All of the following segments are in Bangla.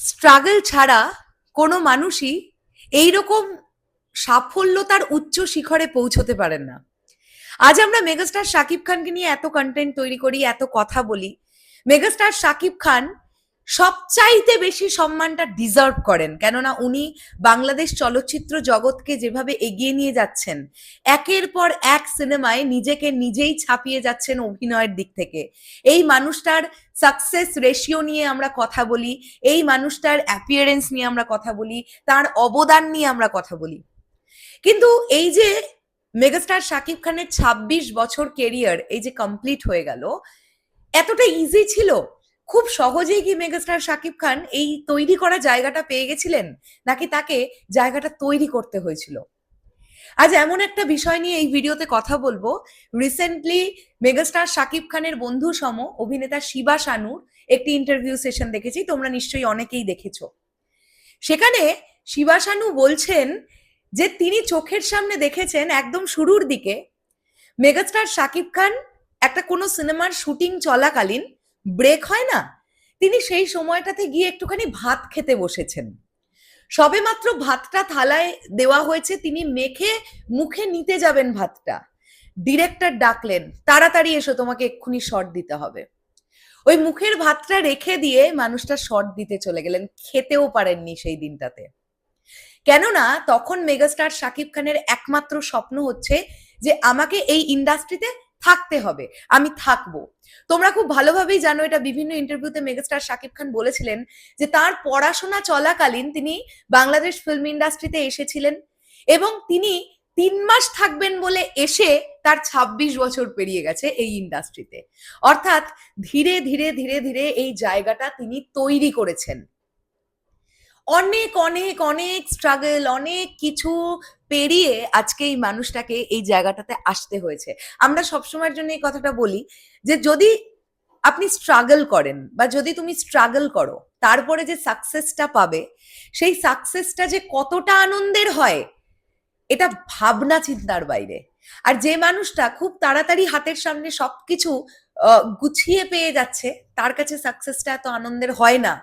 স্ট্রাগল ছাড়া কোনো মানুষই এইরকম সাফল্যতার উচ্চ শিখরে পৌঁছতে পারেন না। আজ আমরা মেগাস্টার শাকিব খানকে নিয়ে এত কন্টেন্ট তৈরি করি, এত কথা বলি। মেগাস্টার শাকিব খান সবচাইতে বেশি সম্মানটা ডিজার্ভ করেন। কেননা উনি বাংলাদেশ চলচ্চিত্র জগৎকে যেভাবে এগিয়ে নিয়ে যাচ্ছেন, একের পর এক সিনেমায় নিজেকে নিজেই ছাপিয়ে যাচ্ছেন অভিনয়ের দিক থেকে। এই মানুষটার সাকসেস রেশিও নিয়ে আমরা কথা বলি, এই মানুষটার অ্যাপিয়ারেন্স নিয়ে আমরা কথা বলি, তার অবদান নিয়ে আমরা কথা বলি। কিন্তু এই যে মেগাস্টার শাকিব খানের ২৬ বছর কেরিয়ার এই যে কমপ্লিট হয়ে গেল, এতটা ইজি ছিল। খুব সহজেই কি মেগাস্টার শাকিব খান এই তৈরি করা জায়গাটা পেয়ে গেছিলেন? নাকি তাকে জায়গাটা তৈরি করতে হয়েছিল? আজ এমন একটা বিষয় নিয়ে এই ভিডিওতে কথা বলব। রিসেন্টলি মেগাস্টার শাকিব খানের বন্ধু সম, অভিনেতা শিবা শানুর একটি ইন্টারভিউ সেশন দেখেছি, তোমরা নিশ্চয়ই অনেকেই দেখেছ। সেখানে শিবা শানু বলছেন যে তিনি চোখের সামনে দেখেছেন একদম শুরুর দিকে মেগাস্টার শাকিব খান একটা কোনো সিনেমার শুটিং চলাকালীন ব্রেক হয় না, তিনি সেই সময়টাতে গিয়ে একটুখানি ভাত খেতে বসেছেন। সবেমাত্র ভাতটা থালায় দেওয়া হয়েছে, তিনি মেখে মুখে নিতে যাবেন ভাতটা। ডিরেক্টর ডাকলেন, তাড়াতাড়ি এসো, তোমাকে এক্ষুনি শর্ট দিতে হবে। ওই মুখের ভাতটা রেখে দিয়ে মানুষটা শর্ট দিতে চলে গেলেন, খেতেও পারেননি সেই দিনটাতে। কেননা, তখন মেগাস্টার শাকিব খানের একমাত্র স্বপ্ন হচ্ছে যে, আমাকে এই ইন্ডাস্ট্রিতে থাকতে হবে, আমি থাকব। তোমরা খুব ভালোভাবেই জানো এটা বিভিন্ন ইন্টারভিউতে মেগাস্টার শাকিব খান বলেছিলেন যে তার পড়াশোনা চলাকালীন তিনি বাংলাদেশ ফিল্ম ইন্ডাস্ট্রিতে এসেছিলেন এবং তিনি তিন মাস থাকবেন বলে এসে তার ২৬ বছর পেরিয়ে গেছে এই ইন্ডাস্ট্রিতে অর্থাৎ ধীরে ধীরে ধীরে ধীরে এই জায়গাটা তিনি তৈরি করেছেন। অনেক অনেক অনেক স্ট্রাগল অনেক কিছু পেরিয়ে আজকে এই মানুষটাকে এই জায়গাটাতে আসতে হয়েছে। আমরা সবসময়ের জন্য এই কথাটা বলি যে যদি আপনি স্ট্রাগল করেন বা যদি তুমি স্ট্রাগল করো, তারপরে যে সাকসেসটা পাবে, সেই সাকসেসটা যে কতটা আনন্দের হয়, এটা ভাবনা চিন্তার বাইরে। আর যে মানুষটা খুব তাড়াতাড়ি হাতের সামনে সবকিছু গুছিয়ে পেয়ে যাচ্ছে, তার কাছে সাকসেসটা এত আনন্দের হয় না।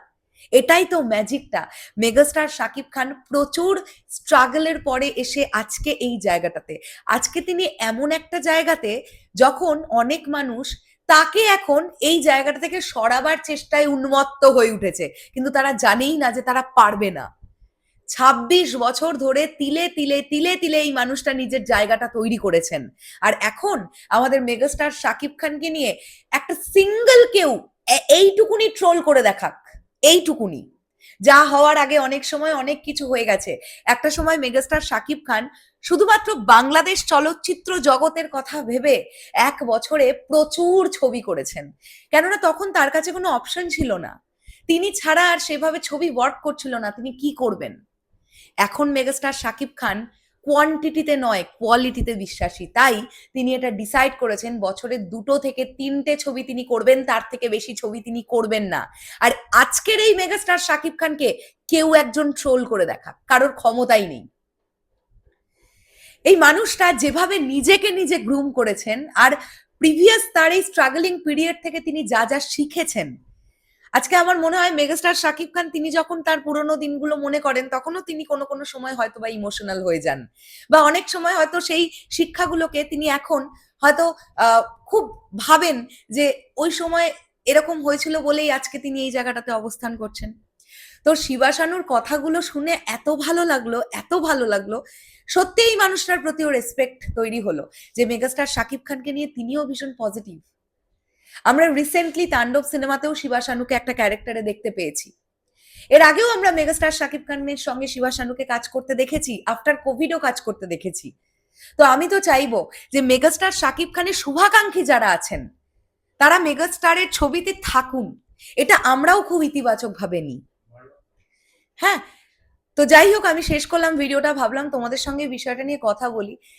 এটাই তো ম্যাজিকটা মেগাস্টার শাকিব খান প্রচুর স্ট্রাগলের পরে এসে আজকে এই জায়গাটাতে। আজকে তিনি এমন একটা জায়গাতে যখন অনেক মানুষ তাকে এখন এই জায়গাটা থেকে সরাবার চেষ্টায় উন্মত্ত হয়ে উঠেছে। কিন্তু তারা জানেই না যে তারা পারবে না। ছাব্বিশ বছর ধরে তিলে তিলে তিলে তিলে এই মানুষটা নিজের জায়গাটা তৈরি করেছেন। আর এখন আমাদের মেগাস্টার শাকিব খানকে নিয়ে একটা সিঙ্গেল কেউ এইটুকুনি ট্রোল করে দেখাক। এইটুকুনি। যা হওয়ার আগে অনেক সময় অনেক কিছু হয়ে গেছে। একটা সময় মেগাস্টার শাকিব খান শুধুমাত্র বাংলাদেশ চলচ্চিত্র জগতের কথা ভেবে এক বছরে প্রচুর ছবি করেছেন। কেননা তখন তার কাছে কোনো অপশন ছিল না। তিনি ছাড়া আর সেভাবে ছবি ওয়ার্ক করছিল না। তিনি কি করবেন? এখন মেগাস্টার শাকিব খান কোয়ান্টিটিতে নয় কোয়ালিটিতে বিশ্বাসী। তাই তিনি এটা ডিসাইড করেছেন বছরের দুটো থেকে তিনটে ছবি তিনি করবেন, তার থেকে বেশি ছবি তিনি করবেন না। আর আজকের এই মেগাস্টার শাকিব খানকে কেউ একজন ট্রোল করে দেখা, কারোর ক্ষমতাই নেই। এই মানুষটা যেভাবে নিজেকে নিজে গ্রুম করেছেন, আর প্রিভিয়াস তার এই স্ট্রাগলিং পিরিয়ড থেকে তিনি যা যা শিখেছেন আজকে আমার মনে হয় মেগাস্টার শাকিব খান, তিনি যখন তার পুরোনো দিনগুলো মনে করেন, তখনও তিনি কোনো কোনো সময় হয়তো বা ইমোশনাল হয়ে যান। বা অনেক সময় হয়তো সেই শিক্ষাগুলোকে তিনি এখন হয়তো খুব ভাবেন যে ওই সময় এরকম হয়েছিল বলেই আজকে তিনি এই জায়গাটাতে অবস্থান করছেন। তো শিবাশানুর কথাগুলো শুনে এত ভালো লাগল, এত ভালো লাগল সত্যি এই মানুষটার প্রতিও রেসপেক্ট তৈরি হলো যে মেগাস্টার শাকিব খানকে নিয়ে তিনিও ভীষণ পজিটিভ আমরা রিসেন্টলি তাণ্ডব সিনেমাতেও শিবা শানুকে একটা ক্যারেক্টারে দেখতে পেয়েছি। এর আগেও আমরা মেগাস্টার শাকিব খানের সঙ্গে শিবা শানুকে কাজ করতে দেখেছি আফটার কোভিডও কাজ করতে দেখেছি। তো আমি তো চাইব যে মেগাস্টার শাকিব খানের শুভাকাঙ্ক্ষী যারা আছেন, তারা মেগাস্টারের ছবিতে থাকুন। এটা আমরাও খুব ইতিবাচক ভাবে নিই। হ্যাঁ তো যাই হোক, আমি শেষ করলাম, ভিডিওটা ভাবলাম তোমাদের সঙ্গে বিষয়টা নিয়ে কথা বলি।